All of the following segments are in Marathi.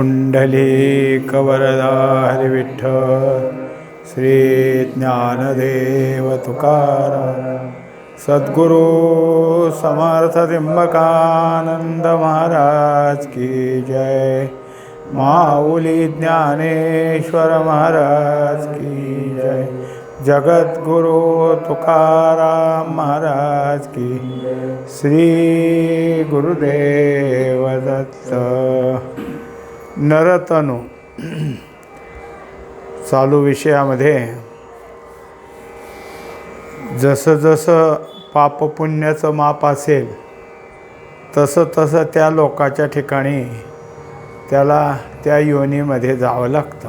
पुंडलीकवरदा हरिविठ्ठल श्री ज्ञानदेव तुकाराम। सद्गुरु समर्थ त्र्यंबकानंद महाराज की जय। माऊली ज्ञानेश्वर महाराज की जय। जगद्गुरु तुकाराम महाराज की श्री गुरुदेव दत्त। नरतनु. चालू विषयामध्ये जसं जसं पापपुण्याचं माप असेल तसं तसं त्या लोकाच्या ठिकाणी त्याला त्या योनीमध्ये जावं लागतं.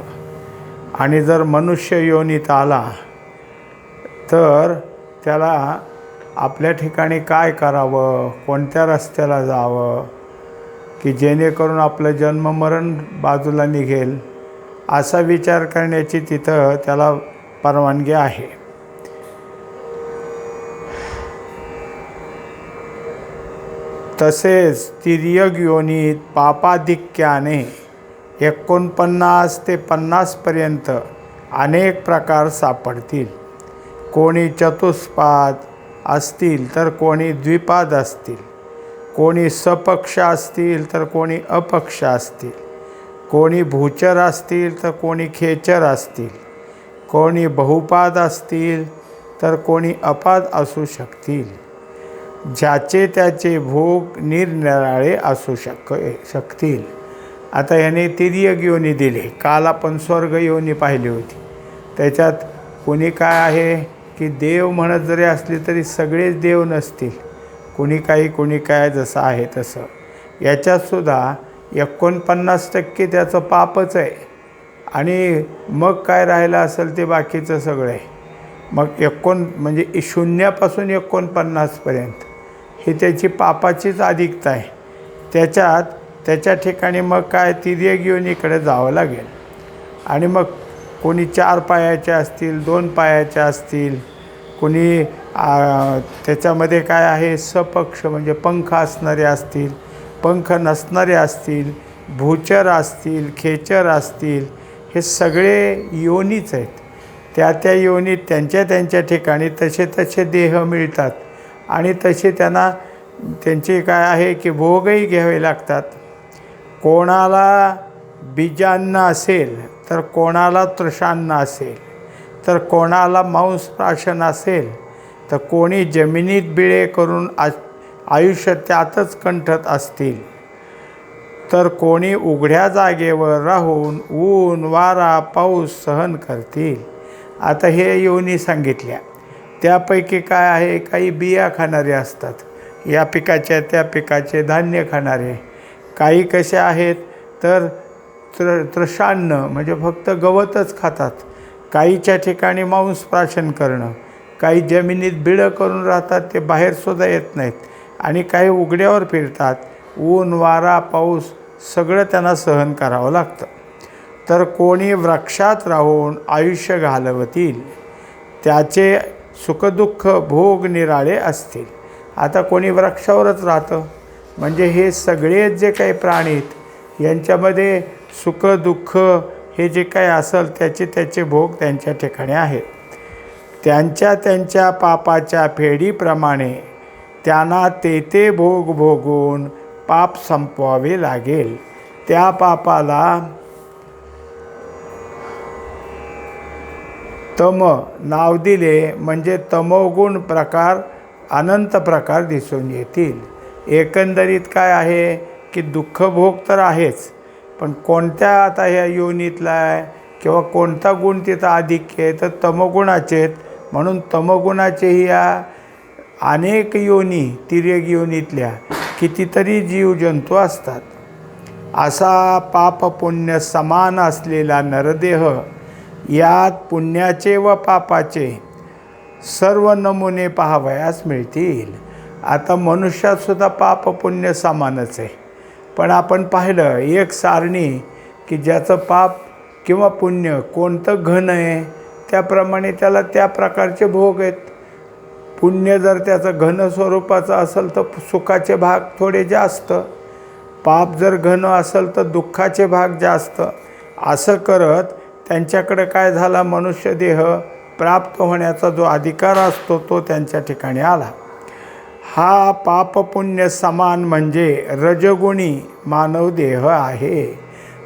आणि जर मनुष्य योनीत आला तर त्याला आपल्या ठिकाणी काय करावं? कोणत्या रस्त्याला जावं? की जेणेकरून आपलं जन्ममरण बाजूला निघेल असा विचार करण्याची तिथं त्याला परवानगी आहे. तसेच तिर्यग योनीत पापाधिक्याने एकोणपन्नास ते पन्नासपर्यंत अनेक प्रकार सापडतील. कोणी चतुष्पाद असतील तर कोणी द्विपाद असतील. कोणी सपक्ष असतील तर कोणी अपक्ष असतील. कोणी भूचर असतील तर कोणी खेचर असतील. कोणी बहुपाद असतील तर कोणी अपाद असू शकतील. ज्याचे त्याचे भोग निरनिराळे असू शक शकतील. आता याने तिर्यक योनी दिले. काल आपण स्वर्ग योनी पाहिली होती. त्याच्यात कोणी काय आहे? की देव म्हणत जरी असली तरी सगळेच देव नसतील. कोणी काही कोणी काय जसं आहे तसं. याच्यातसुद्धा एकोणपन्नास टक्के त्याचं पापच आहे. आणि मग काय राहिलं असेल ते बाकीचं सगळं आहे. मग एकोण म्हणजे शून्यापासून एकोणपन्नासपर्यंत ही त्याची पापाचीच अधिकता आहे. त्याच्यात त्याच्या ठिकाणी मग काय तिर्ये घेऊन इकडे जावं लागेल. आणि मग कोणी चार पायाचे असतील दोन पायाचे असतील कोणी त्याच्यामध्ये काय आहे? सपक्ष म्हणजे पंख असणारे असतील पंख नसणारे असतील भूचर असतील खेचर असतील हे सगळे योनीच आहेत. त्या त्या योनीत त्यांच्या त्यांच्या ठिकाणी तसे तसे देह मिळतात आणि तसे त्यांना त्यांचे काय आहे की भोगही घ्यावे लागतात. कोणाला बीजान्न असेल तर कोणाला तृषान्न असेल तर कोणाला मांस प्राशन असेल तर कोणी जमिनीत बिळे करून आ आयुष्य त्यातच कंठत असतील. तर कोणी उघड्या जागेवर राहून ऊन वारा पाऊस सहन करतील. आता हे योनी सांगितल्या त्यापैकी काय आहे? काही बिया खाणारे असतात. या पिकाच्या त्या पिकाचे धान्य खाणारे. काही कसे आहेत? तर त्र तृषान्न म्हणजे फक्त गवतच खातात. काहीच्या ठिकाणी मांस प्राशन करणं. काही जमिनीत बिळं करून राहतात ते बाहेरसुद्धा येत नाहीत. आणि काही उघड्यावर फिरतात. ऊन वारा पाऊस सगळं त्यांना सहन करावं लागतं. तर कोणी वृक्षात राहून आयुष्य घालवतील त्याचे सुखदुःख भोग निराळे असतील. आता कोणी वृक्षावरच राहतं? म्हणजे हे सगळे जे काही प्राणी आहेत यांच्यामध्ये सुखदुःख हे जे काही असेल त्याचे त्याचे भोग त्यांच्या ठिकाणी आहेत. त्यांच्या त्यांच्या पापाच्या फेडीप्रमाणे त्यांना ते ते भोग भोगून पाप संपवावे लागेल. त्या पापाला तम नाव दिले म्हणजे तमोगुण प्रकार अनंत प्रकार दिसून येतील. एकंदरीत काय आहे की दुःखभोग तर आहेच पण कोणत्या आता ह्या योनीतला आहे किंवा कोणता गुण तिथं अधिक आहे तर तमोगुणाचे आहेत म्हणून तमगुणाचेही या अनेक योनी तिर्यक योनीतल्या कितीतरी जीवजंतू असतात. असा पाप पुण्य समान असलेला नरदेह यात पुण्याचे व पापाचे सर्व नमुने पाहावयास मिळतील. आता मनुष्यातसुद्धा पाप पुण्य समानच आहे. पण आपण पाहिलं एक सारणी की ज्याचं पाप किंवा पुण्य कोणतं घन आहे? त्याप्रमाणे त्याला त्या प्रकारचे भोग आहेत. पुण्य जर त्याचं घन स्वरूपाचं असेल तर सुखाचे भाग थोडे जास्त. पाप जर घन असेल तर दुःखाचे भाग जास्त. असं करत त्यांच्याकडे काय झाला? मनुष्य देह प्राप्त होण्याचा जो अधिकार असतो तो त्यांच्या ठिकाणी आला. हा पापपुण्य समान म्हणजे रजगुणी मानव देह आहे.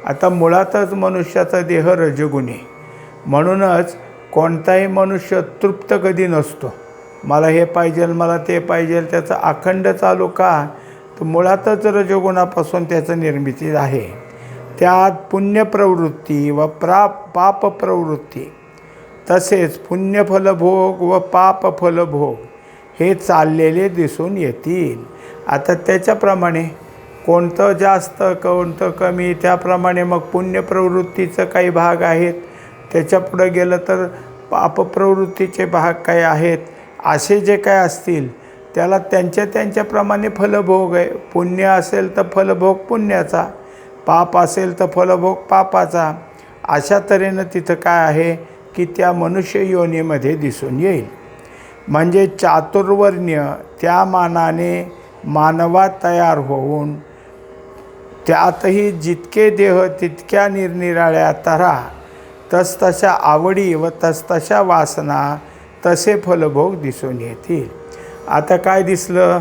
आता मुळातच मनुष्याचा देह रजगुणी. म्हणूनच कोणताही मनुष्य तृप्त कधी नसतो. मला हे पाहिजे मला ते पाहिजे त्याचं अखंड चालू का? तर मुळातच रजगुणापासून त्याचं निर्मिती आहे. त्यात पुण्यप्रवृत्ती व प्रा पाप प्रवृत्ती तसेच पुण्यफलभोग व पाप फलभोग हे चाललेले दिसून येतील. आता त्याच्याप्रमाणे कोणतं जास्त कोणतं कमी त्याप्रमाणे मग पुण्यप्रवृत्तीचं काही भाग आहेत. त्याच्यापुढं गेलं तर पापप्रवृत्तीचे भाग काय आहेत असे जे काय असतील त्याला त्यांच्या त्यांच्याप्रमाणे फलभोग आहे. पुण्य असेल तर फलभोग पुण्याचा पाप असेल तर फलभोग पापाचा. अशा तऱ्हेनं तिथं काय आहे की त्या मनुष्य योनीमध्ये दिसून येईल. म्हणजे चातुर्वर्ण्य त्या मानाने मानवात तयार होऊन त्यातही जितके देह तितक्या निरनिराळ्या तऱ्हा तसतशा आवडी व तसतशा वासना तसे फलभोग दिसून येतील. आता काय दिसलं?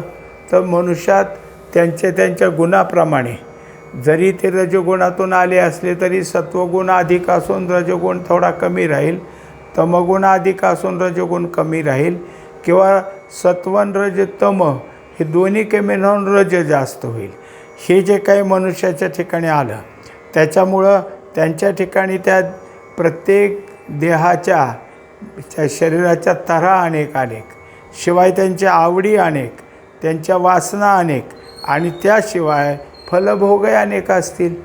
तर मनुष्यात त्यांच्या त्यांच्या गुणाप्रमाणे. जरी ते रजगुणातून आले असले तरी सत्वगुण अधिक असून रजगुण थोडा कमी राहील. तमगुण अधिक असून रजगुण कमी राहील. किंवा सत्वन रज तम हे दोन्ही कमी राहून रज जास्त होईल. हे जे काही मनुष्याच्या ठिकाणी आलं त्याच्यामुळं त्यांच्या ठिकाणी त्या प्रत्येक देहाच्या शरीराच्या तऱ्हा अनेक अनेक. शिवाय त्यांच्या आवडी अनेक त्यांच्या वासना अनेक आणि त्याशिवाय फलभोगही अनेक असतील.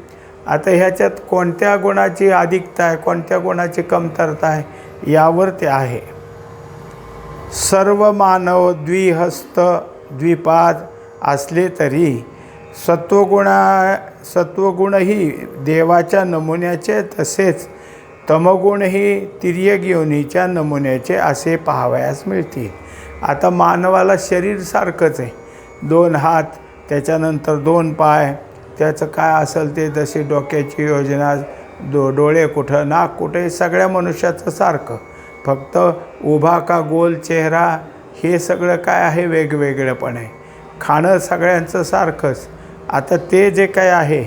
आता ह्याच्यात कोणत्या गुणाची अधिकता आहे कोणत्या गुणाची कमतरता आहे यावर ते आहे. सर्व मानव द्विहस्त द्विपाद असले तरी सत्वगुणा सत्वगुणही देवाच्या नमुन्याचे तसेच तमगुणही तिर्यक योनीच्या नमुन्याचे असे पाहावयास मिळतील. आता मानवाला शरीर सारखंच आहे. दोन हात त्याच्यानंतर दोन पाय त्याचं काय असेल ते जशी डोक्याची योजना डो डोळे कुठं नाक कुठे सगळ्या मनुष्याचं सारखं. फक्त उभा का गोल चेहरा हे सगळं काय आहे वेगवेगळंपण. आहे खाणं सगळ्यांचं सारखंच. आता ते जे काय आहे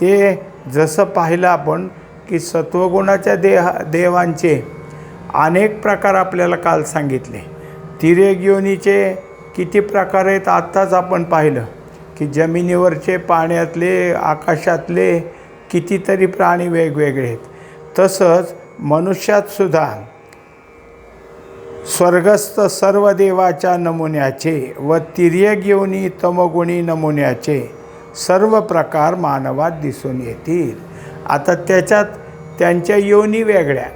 ते जसं पाहिलं आपण की सत्वगुणाच्या देहा देवांचे अनेक प्रकार आपल्याला काल सांगितले. तिरेक योनीचे किती प्रकार आहेत आत्ताच आपण पाहिलं की जमिनीवरचे पाण्यातले आकाशातले कितीतरी प्राणी वेगवेगळे आहेत. तसंच मनुष्यातसुद्धा स्वर्गस्थ सर्व देवाच्या नमुन्याचे व तिर्यक योनी तमगुणी नमुन्याचे सर्व प्रकार मानवात दिसून येतील. आता त्याच्यात त्यांच्या योनी वेगळ्या.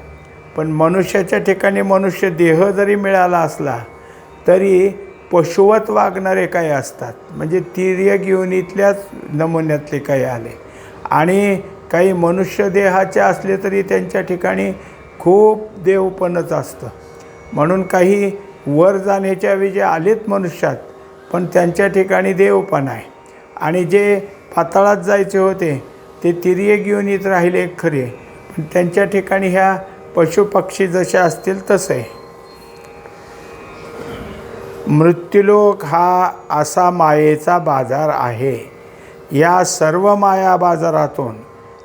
पण मनुष्याच्या ठिकाणी मनुष्य देह जरी मिळाला असला तरी पशुवत वागणारे काही असतात. म्हणजे तिर्यक योनीतल्याच नमुन्यातले काही आले. आणि काही मनुष्य देहाचे असले तरी त्यांच्या ठिकाणी खूप देवपणच असतं. म्हणून काही वर जाण्याच्या वेळी जे आलेत मनुष्यात पण त्यांच्या ठिकाणी देवपण आहे. आणि जे पाताळात जायचे होते ते तिर्यक येत राहिले खरे. पण त्यांच्या ठिकाणी ह्या पशुपक्षी जसे असतील तसं. आहे मृत्यूलोक हा असा मायेचा बाजार आहे. या सर्व माया बाजारातून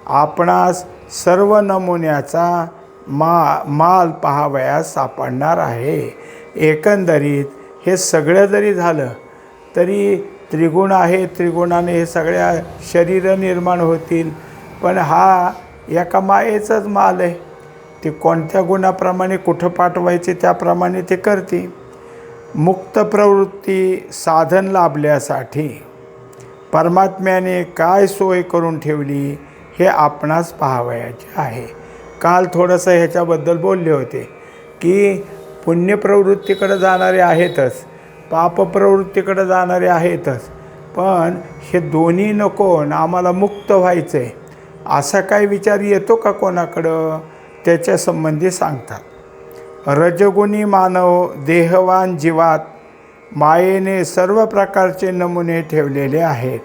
आपणास सर्व नमुन्याचा मा माल पाहावयास सापडणार आहे. एकंदरीत हे सगळं जरी झालं तरी त्रिगुण आहे त्रिगुणाने हे सगळ्या शरीरं निर्माण होतील. पण हा एका मायेचाच माल आहे. ते कोणत्या गुणाप्रमाणे कुठं पाठवायचे त्याप्रमाणे ते करते मुक्त प्रवृत्ती साधन लाभल्यासाठी परमात्म्याने काय सोय करून ठेवली हे आपणास पाहावयाचे आहे. काल थोडंसं ह्याच्याबद्दल बोलले होते की पुण्यप्रवृत्तीकडे जाणारे आहेतच. पापप्रवृत्तीकडे जाणारे आहेतच. पण हे दोन्ही नको ना आम्हाला मुक्त व्हायचं आहे असा काय विचार येतो का कोणाकडं? त्याच्या संबंधी सांगतात. रजगुणी मानव देहवान जीवात मायेने सर्व प्रकारचे नमुने ठेवलेले आहेत.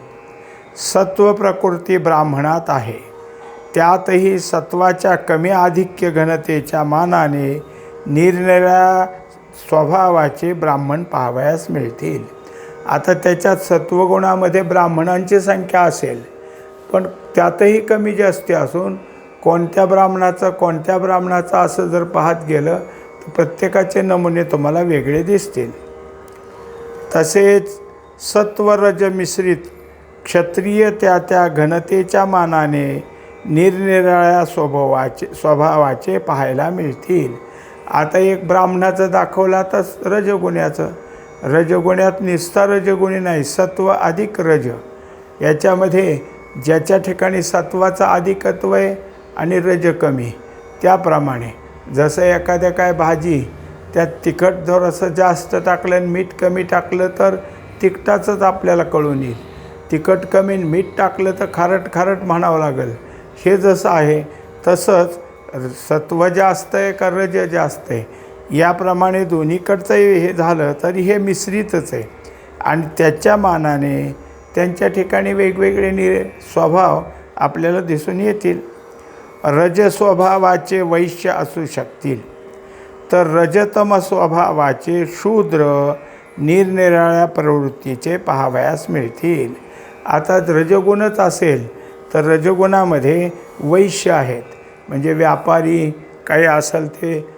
सत्व प्रकृती ब्राह्मणात आहे. त्यातही सत्वाच्या कमी आधिक्य घनतेच्या मानाने निरनिळ्या स्वभावाचे ब्राह्मण पाहावयास मिळतील. आता त्याच्यात सत्वगुणामध्ये ब्राह्मणांची संख्या असेल पण त्यातही कमी जास्ती असून कोणत्या ब्राह्मणाचं कोणत्या ब्राह्मणाचं असं जर पाहत गेलं तर प्रत्येकाचे नमुने तुम्हाला वेगळे दिसतील. तसेच सत्वरज मिश्रित क्षत्रिय त्या त्या घनतेच्या मानाने निरनिराळ्या स्वभावाचे स्वभावाचे पाहायला मिळतील. आता एक ब्राह्मणाचं दाखवला तर रजगुण्याचं. रजगुण्यात निस्ता रजगुणी नाही सत्व अधिक रज. याच्यामध्ये ज्याच्या ठिकाणी सत्वाचं अधिकत्व आहे आणि रज कमी त्याप्रमाणे. जसं एखाद्या काय भाजी त्यात तिखट थोडंसं जास्त टाकलं आणि मीठ कमी टाकलं तर तिखटाचंच आपल्याला कळून येईल. तिखट कमी मीठ टाकलं तर खारट खारट म्हणावं लागेल. हे जसं आहे तसंच सत्व जास्त आहे का रज जास्त आहे? याप्रमाणे दोन्हीकडचं हे झालं तरी हे मिश्रितच आहे. आणि त्याच्या मानाने त्यांच्या ठिकाणी वेगवेगळे निर स्वभाव आपल्याला दिसून येतील. रज स्वभावाचे वैश्य असू शकतील. तर रजतम स्वभावाचे शूद्र निरनिराळ्या प्रवृत्तीचे पाहावयास मिळतील. आता रजगुणच असेल तर रजगुणामध्ये वैश्य आहेत. म्हणजे व्यापारी काही असेल ते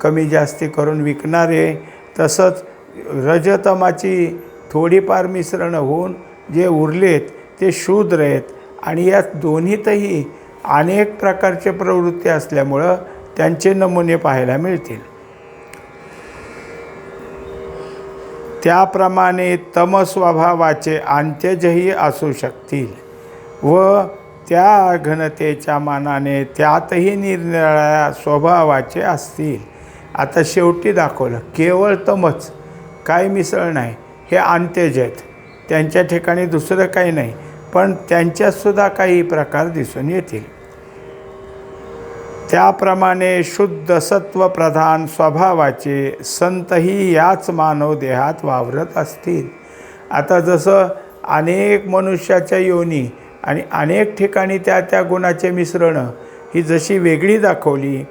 कमी जास्ती करून विकणारे तसंच रजतमाची थोडीफार मिश्रण होऊन जे उरलेत ते शूद्र आहेत. आणि या दोन्हीतही अनेक प्रकारचे प्रवृत्ती असल्यामुळं त्यांचे नमुने पाहायला मिळतील. त्याप्रमाणे तमस्वभावाचे अंत्यजही असू शकतील व त्या घनतेच्या मानाने त्यातही निरनिराळ्या स्वभावाचे असतील. आता शेवटी दाखवलं केवळ तमच. काय मिसळ नाही हे अंत्यज आहेत. त्यांच्या ठिकाणी दुसरं काही नाही पण त्यांच्यातसुद्धा काही प्रकार दिसून येतील. त्याप्रमाणे शुद्ध सत्वप्रधान स्वभावाचे संतही याच मानव देहात वावरत असतील. आता जसं अनेक मनुष्याच्या योनी आणि अनेक ठिकाणी त्या त्या गुणाचे मिश्रणं ही जशी वेगळी दाखवली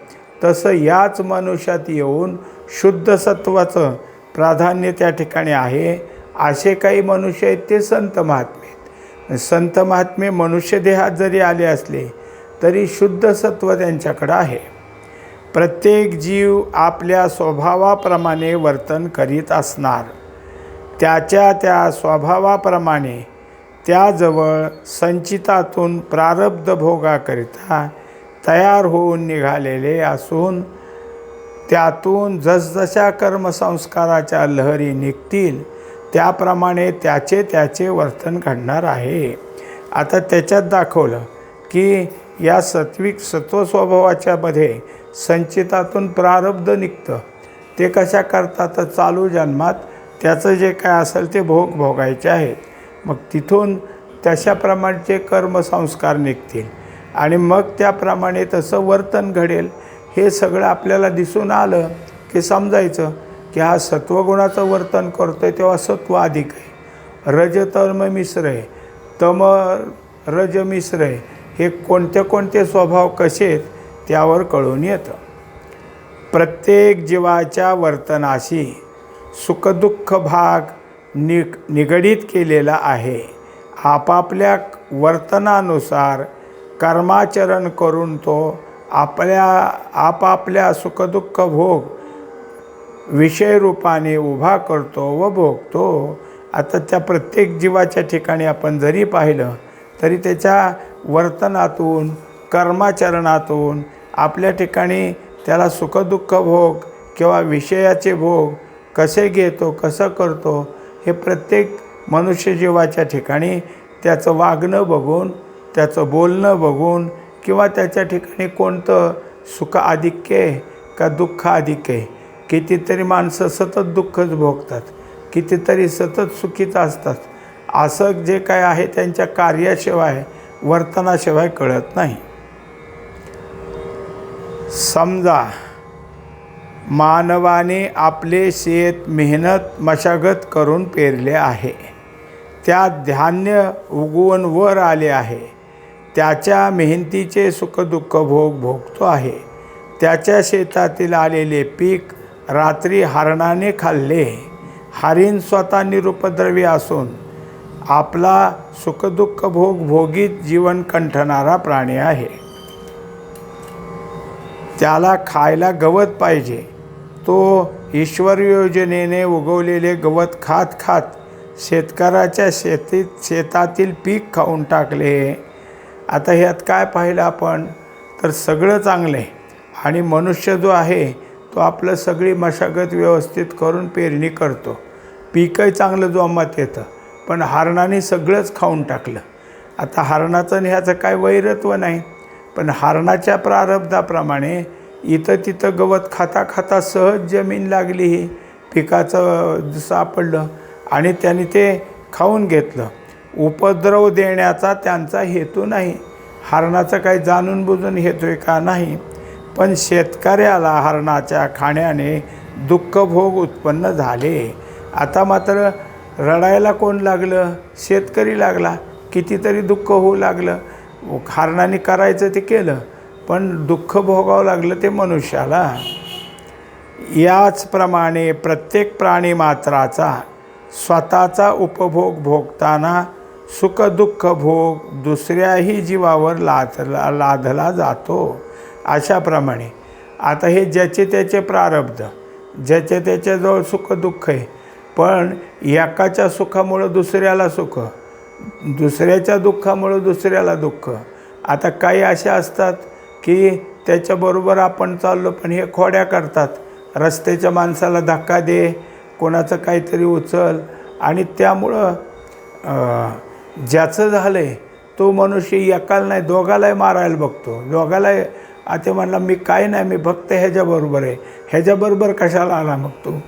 तसं याच मनुष्यात येऊन शुद्ध सत्वाचं प्राधान्य त्या ठिकाणी आहे असे काही मनुष्य आहेत ते संत महात्मे संत महात्मे मनुष्य देहात जरी आले असले तरी शुद्ध सत्व त्यांच्याकडं आहे. प्रत्येक जीव आपल्या स्वभावाप्रमाणे वर्तन करीत असणार. त्याच्या त्या स्वभावाप्रमाणे त्याजवळ संचितातून प्रारब्ध भोगाकरिता तयार होऊन निघालेले असून त्यातून जसजशा कर्मसंस्काराच्या लहरी निघतील त्याप्रमाणे त्याचे त्याचे वर्तन घडणार आहे. आता त्याच्यात दाखवलं की या सत्विक सत्वस्वभावाच्या मध्ये संचितातून प्रारब्ध निघतं. ते कशा करतात? तर चालू जन्मात त्याचं जे काय असेल ते भोग भोगायचे आहेत. मग तिथून तशाप्रमाणचे कर्मसंस्कार निघतील. आणि मग त्याप्रमाणे तसं वर्तन घडेल. हे सगळं आपल्याला दिसून आलं की समजायचं की हा सत्वगुणाचं वर्तन करतो आहे तेव्हा सत्व अधिक आहे. रज तम मिश्र आहे. तम रज मिश्र आहे. हे कोणते कोणते स्वभाव कसे आहेत त्यावर कळून येतं. प्रत्येक जीवाच्या वर्तनाशी सुखदुःख भाग नि निगडीत केलेला आहे. आपापल्या वर्तनानुसार कर्माचरण करून तो आपल्या आपापल्या सुखदुःख भोग विषयरूपाने उभा करतो व भोगतो. आता त्या प्रत्येक जीवाच्या ठिकाणी आपण जरी पाहिलं तरी त्याच्या वर्तनातून कर्माचरणातून आपल्या ठिकाणी त्याला सुखदुःख भोग किंवा विषयाचे भोग कसे घेतो कसं करतो हे प्रत्येक मनुष्य जीवाच्या ठिकाणी त्याचं वागणं बघून त्याचं बोलणं बघून किंवा त्याच्या ठिकाणी कोणतं सुख आधिक्य आहे का दुःख आधिक्य आहे कितीतरी माणसं सतत दुःखच भोगतात कितीतरी सतत सुखीच असतात. असं जे काय आहे त्यांच्या कार्याशिवाय वर्तनाशिवाय कळत नाही. समजा मानवाने आपले शेत मेहनत मशागत करून पेरले आहे. त्यात धान्य उगवून वर आले आहे. त्याच्या मेहनतीचे सुखदुःख भोग भोगतो आहे. त्याच्या शेतातील आलेले पीक रात्री हरणाने खाल्ले. हरिण स्वतः निरुपद्रवी असून आपला सुखदुःख भोग भोगीत जीवन कंठणारा प्राणी आहे. त्याला खायला गवत पाहिजे. तो ईश्वर योजनेने उगवलेले गवत खात खात शेतकऱ्याच्या शेतीत शेतातील पीक खाऊन टाकले. आता ह्यात काय पाहिलं आपण? तर सगळं चांगलं आहे. आणि मनुष्य जो आहे तो आपलं सगळी मशागत व्यवस्थित करून पेरणी करतो. पीकही चांगलं जोमात येतं पण हरणाने सगळंच खाऊन टाकलं. आता हरणाचं आणि ह्याचं काय वैरत्व नाही पण हरणाच्या प्रारब्धाप्रमाणे इथं तिथं गवत खाता खाता सहज जमीन लागली ही. पिकाचं सापडलं आणि त्यांनी ते खाऊन घेतलं. उपद्रव देण्याचा त्यांचा हेतू नाही. हरणाचं काही जाणून बुजून हेतू आहे का नाही? पण शेतकऱ्याला हरणाच्या खाण्याने दुःखभोग उत्पन्न झाले. आता मात्र रडायला कोण लागलं? शेतकरी लागला. कितीतरी दुःख होऊ लागलं. हरणाने करायचं ते केलं. पण दुःख भोगावं लागलं ते मनुष्याला. याचप्रमाणे प्रत्येक प्राणी मात्राचा स्वतःचा उपभोग भोगताना सुखदुःख भोग दुसऱ्याही जीवावर लादला लादला जातो. अशाप्रमाणे. आता हे ज्याचे त्याचे प्रारब्ध ज्याचे त्याच्याजवळ सुखदुःख आहे पण एकाच्या सुखामुळं दुसऱ्याला सुख दुसऱ्याच्या दुःखामुळं दुसऱ्याला दुःख. आता काही अशा असतात की त्याच्याबरोबर आपण चाललो पण हे खोड्या करतात. रस्त्याच्या माणसाला धक्का दे कोणाचं काहीतरी उचल. आणि त्यामुळं ज्याचं झालं आहे तो मनुष्य एकाला नाही दोघालाही मारायला बघतो. दोघालाही आता म्हणला मी काय नाही मी फक्त ह्याच्याबरोबर आहे. ह्याच्याबरोबर कशाला आला मग तो?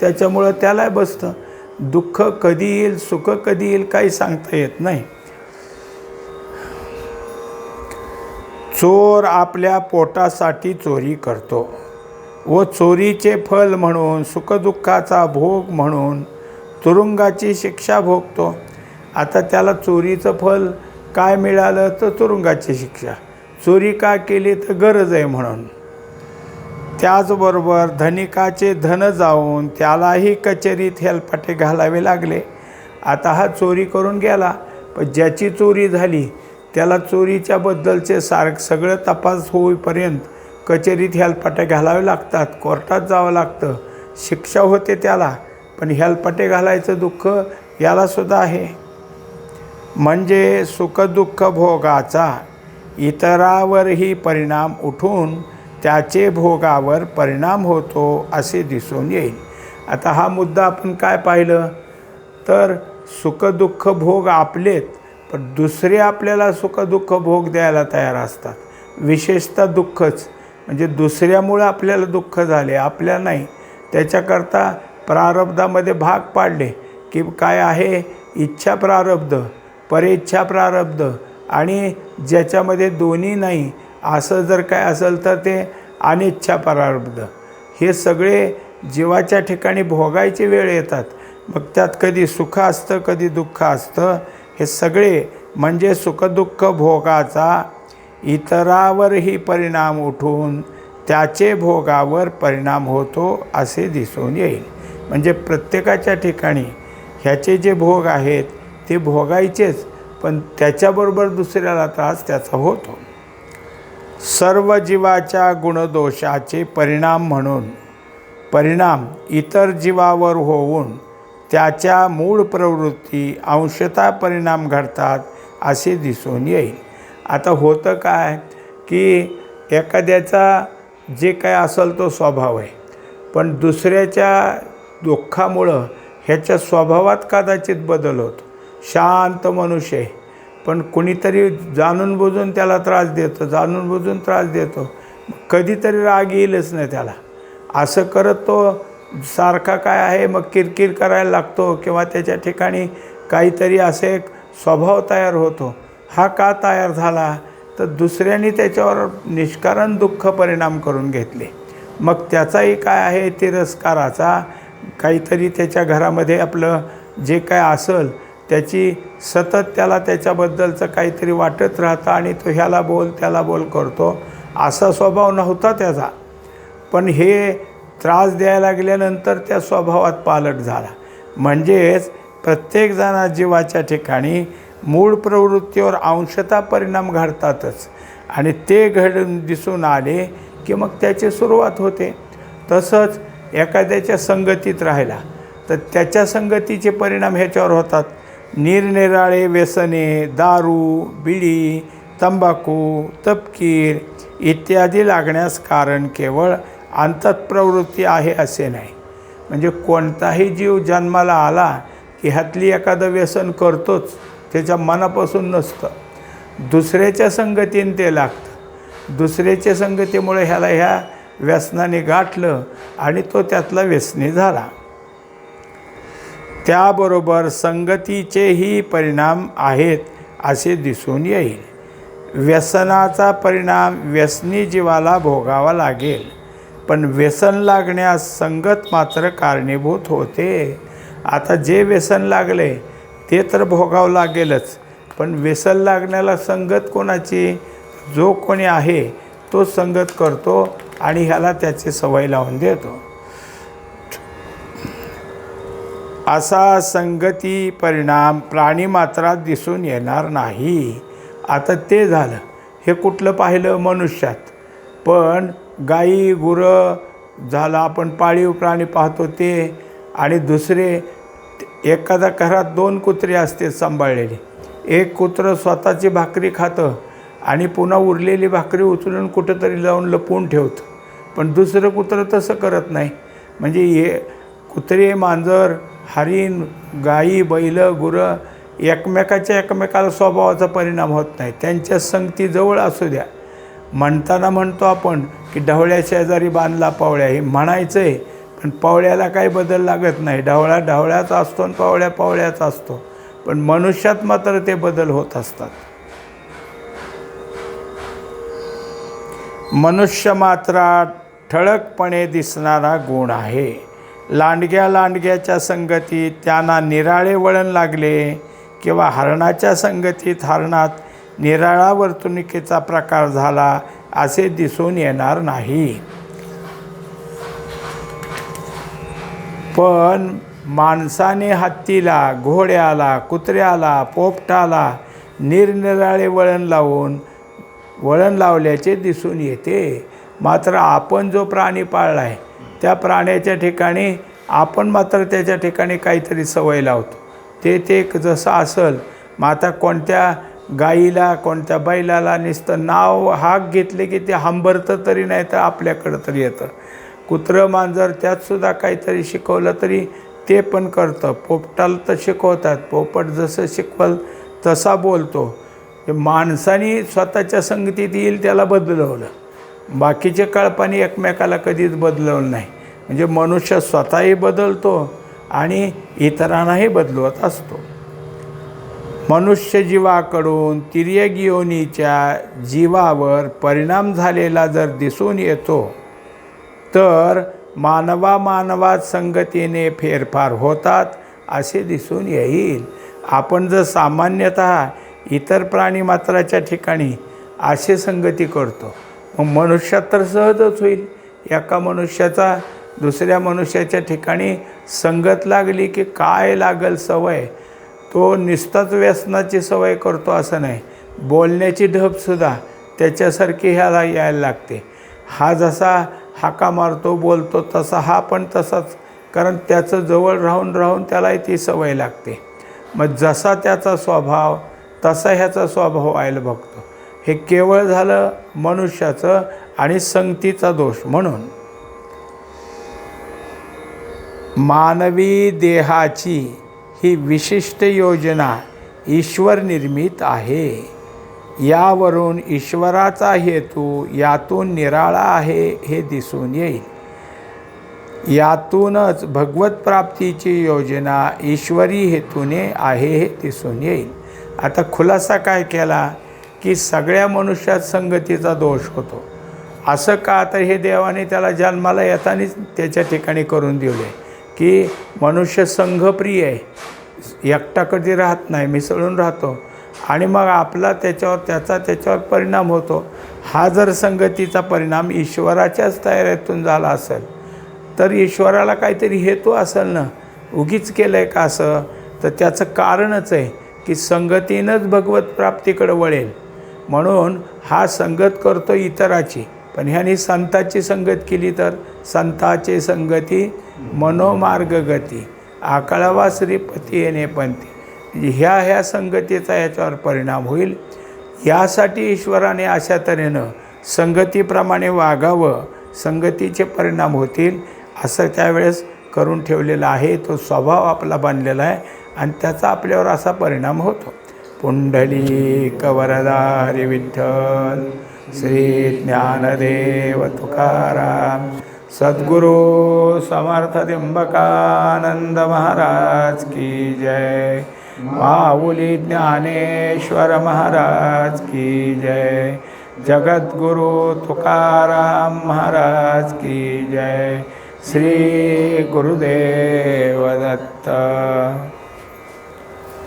त्याच्यामुळं त्यालाही बसतं. दुःख कधी येईल सुख कधी येईल काही सांगता येत नाही. चोर आपल्या पोटासाठी चोरी करतो. व चोरीचे फल म्हणून सुखदुःखाचा भोग म्हणून तुरुंगाची शिक्षा भोगतो. आता त्याला चोरीचं फल काय मिळालं तर तुरुंगाची शिक्षा. चोरी का केली तर गरज आहे म्हणून. त्याचबरोबर धनिकाचे धन जाऊन त्यालाही कचेरीत हेलपाटे घालावे लागले. आता हा चोरी करून गेला पण ज्याची चोरी झाली त्याला चोरीच्याबद्दलचे सार सगळं तपास होईपर्यंत कचेरीत हेलपाटे घालावे लागतात कोर्टात जावं लागतं. शिक्षा होते त्याला पण हेलपाटे घालायचं दुःख यालासुद्धा आहे. म्हणजे सुखदुःख भोगाचा इतरावरही परिणाम उठून त्याचे भोगावर परिणाम होतो असे दिसून येईल. आता हा मुद्दा आपण काय पाहिलं? तर सुखदुःख भोग आपलेत पण दुसरे आपल्याला सुखदुःख भोग द्यायला तयार असतात. विशेषतः दुःखच. म्हणजे दुसऱ्यामुळं आपल्याला दुःख झाले आपल्या नाही त्याच्याकरता प्रारब्धामध्ये भाग पाडले की काय आहे? इच्छा प्रारब्ध परेच्छा प्रारब्ध आणि ज्याच्यामध्ये दोन्ही नाही असं जर काय असेल तर ते अनिच्छा प्रारब्ध. हे सगळे जीवाच्या ठिकाणी भोगायची वेळ येतात. मग त्यात कधी सुख असतं कधी दुःख असतं. हे सगळे म्हणजे सुखदुःख भोगाचा इतरावरही परिणाम उठून त्याचे भोगावर परिणाम होतो असे दिसून येईल. म्हणजे प्रत्येकाच्या ठिकाणी ह्याचे जे भोग आहेत ते भोगायचेच पण त्याच्याबरोबर दुसऱ्याला त्रास त्याचा होतो. सर्व जीवाच्या गुणदोषाचे परिणाम म्हणून परिणाम इतर जीवावर होऊन त्याच्या मूळ प्रवृत्ती अंशतः परिणाम घडतात असे दिसून येईल. आता होतं काय की एखाद्याचा जे काय असेल तो स्वभाव आहे. पण दुसऱ्याच्या दुःखामुळं ह्याच्या स्वभावात कदाचित बदल होतो. शांत मनुष्य आहे. पण कुणीतरी जाणून बुजून त्याला त्रास देतो जाणून बुजून त्रास देतो. कधीतरी राग येईलच नाही त्याला. असं करत तो सारखा काय आहे? मग किरकिर करायला लागतो किंवा त्याच्या ठिकाणी काहीतरी असे एक स्वभाव तयार होतो. हा का तयार झाला? तर दुसऱ्यांनी त्याच्यावर निष्कारण दुःख परिणाम करून घेतले. मग त्याचाही काय आहे? तिरस्काराचा. काहीतरी त्याच्या घरामध्ये आपलं जे काय असेल त्याची सतत त्याला त्याच्याबद्दलचं काहीतरी वाटत राहतं आणि तो ह्याला बोल त्याला बोल करतो. असा स्वभाव नव्हता त्याचा. पण हे त्रास द्यायला लागल्यानंतर त्या स्वभावात पालट झाला. म्हणजेच प्रत्येकजणा जीवाच्या ठिकाणी मूळ प्रवृत्तीवर अंशता परिणाम घडतातच. आणि ते घडून दिसून आले की मग त्याची सुरुवात होते. तसंच एखाद्याच्या संगतीत राहिला तर त्याच्या संगतीचे परिणाम ह्याच्यावर होतात. निरनिराळे व्यसने दारू बिडी तंबाखू तपकीर इत्यादी लागण्यास कारण केवळ अंतःप्रवृत्ती आहे असे नाही. म्हणजे कोणताही जीव जन्माला आला की ह्यातली एखादं व्यसन करतोच त्याच्या मनापासून नसतं. दुसऱ्याच्या संगतीने ते लागतं. दुसऱ्याच्या संगतीमुळे ह्याला ह्या व्यसनाने गाठलं आणि तो त्यातला व्यसनी झाला. त्याबरोबर संगतीचेही परिणाम आहेत असे दिसून येईल. व्यसनाचा परिणाम व्यसनी जीवाला भोगावा लागेल. पण व्यसन लागण्यास संगत मात्र कारणीभूत होते. आता जे व्यसन लागले ते तर भोगावं लागेलच. पण व्यसन लागण्याला संगत कोणाची? जो कोणी आहे तो संगत करतो आणि ह्याला त्याची सवय लावून देतो. असा संगती परिणाम प्राणीमात्रात दिसून येणार नाही. आता ते झालं. हे कुठलं पाहिलं? मनुष्यात. पण गाई गुरं झालं आपण पाळीव प्राणी पाहतो ते. आणि दुसरे एखादा घरात दोन कुत्रे असते सांभाळलेली. एक कुत्रं स्वतःची भाकरी खातं आणि पुन्हा उरलेली भाकरी उचलून कुठंतरी जाऊन लपवून ठेवतं. पण दुसरं कुत्रं तसं करत नाही. म्हणजे हे कुत्रे मांजर हरिण गाई बैल गुरं एकमेकाच्या एकमेकाला स्वभावाचा परिणाम होत नाही. त्यांच्या संगती जवळ असू द्या. म्हणताना म्हणतो आपण की ढवळ्या शेजारी बांधला पावळ्या हे म्हणायचं आहे पण पावळ्याला काही बदल लागत नाही. ढवळा ढवळ्याचा असतो आणि पावळ्या पावळ्याचा असतो. पण मनुष्यात मात्र ते बदल होत असतात. मनुष्य मात्रा ठळकपणे दिसणारा गुण आहे. लांडग्या लांडग्याच्या संगतीत त्यांना निराळे वळण लागले किंवा हरणाच्या संगतीत हरणात निराळा वर्तणुकीचा प्रकार झाला असे दिसून येणार नाही. पण माणसाने हत्तीला घोड्याला कुत्र्याला पोपटाला निरनिराळे वळण लावून वळण लावल्याचे दिसून येते. मात्र आपण जो प्राणी पाळला आहे त्या प्राण्याच्या ठिकाणी आपण मात्र त्याच्या ठिकाणी काहीतरी सवय लावतो. ते ते जसं असेल मग आता कोणत्या गाईला कोणत्या बैलाला नुसतं नाव हाक घेतले की ते हंबरतं तरी नाही तर आपल्याकडं तरी येतं. कुत्रं मांजर त्यातसुद्धा काहीतरी शिकवलं तरी ते पण करतं. पोपटाला तर शिकवतात. पोपट जसं शिकवल तसा बोलतो. माणसाने स्वतःच्या संगतीत येईल त्याला बदलवलं. बाकीचे कळपाने एकमेकाला कधीच बदलवलं नाही. म्हणजे मनुष्य स्वतःही बदलतो आणि इतरांनाही बदलवत असतो. मनुष्य जीवाकडून तिर्यक योनीच्या जीवावर परिणाम झालेला जर दिसून येतो तर मानवा मानवात संगतीने फेरफार होतात असे दिसून येईल. आपण जर सामान्यतः इतर प्राणी मात्राच्या ठिकाणी असे संगती करतो मग मनुष्यात तर सहजच होईल. एका मनुष्याचा दुसऱ्या मनुष्याच्या ठिकाणी संगत लागली की काय लागल सवय? तो निस्ताच व्यसनाची सवय करतो असं नाही. बोलण्याची ढबसुद्धा त्याच्यासारखी ह्याला यायला लागते. हा जसा हाका मारतो बोलतो तसा हा पण तसाच कारण त्याचं जवळ राहून राहून त्यालाही ती सवय लागते. मग जसा त्याचा स्वभाव तसा ह्याचा स्वभाव व्हायला बघतो. हे केवळ झालं मनुष्याचं आणि संगतीचा दोष म्हणून. मानवी देहाची ही विशिष्ट योजना ईश्वर निर्मित आहे. यावरून ईश्वराचा हेतू यातून निराळा आहे हे दिसून येईल. यातूनच भगवत प्राप्तीची योजना ईश्वरी हेतूने आहे हे दिसून येईल. आता खुलासा काय केला? की सगळ्या मनुष्यात संगतीचा दोष होतो. असं का? तर हे देवाने त्याला जन्माला येतानीच त्याच्या ठिकाणी करून दिले. की मनुष्य संघप्रिय आहे. एकटा कधी राहत नाही मिसळून राहतो. आणि मग आपला त्याच्यावर त्याचा त्याच्यावर परिणाम होतो. हा जर संगतीचा परिणाम ईश्वराच्याच तयारीतून झाला असेल तर ईश्वराला काहीतरी हेतू असेल ना? उगीच केलं आहे का असं? तर त्याचं कारणच आहे की संगतीनंच भगवत प्राप्तीकडे वळेल. म्हणून हा संगत करतो इतराची. पण ह्याने संताची संगत केली तर संताची संगती मनोमार्ग गती आकळावा श्रीपती येणे पंथी. म्हणजे ह्या ह्या संगतीचा याच्यावर परिणाम होईल. यासाठी ईश्वराने अशा तऱ्हेनं संगतीप्रमाणे वागावं संगतीचे परिणाम होतील असं त्यावेळेस करून ठेवलेलं आहे. तो स्वभाव आपला बांधलेला आहे आणि त्याचा आपल्यावर असा परिणाम होतो. पुंडली कवरदारी विठ्ठल श्री ज्ञानदेव तुकाराम. सद्गुरु समर्थ त्र्यंबकानंद महाराज की जय। माऊली ज्ञानेश्वर महाराज की जय। जगद्गुरु तुकाराम महाराज की जय। श्री गुरुदेव दत्त।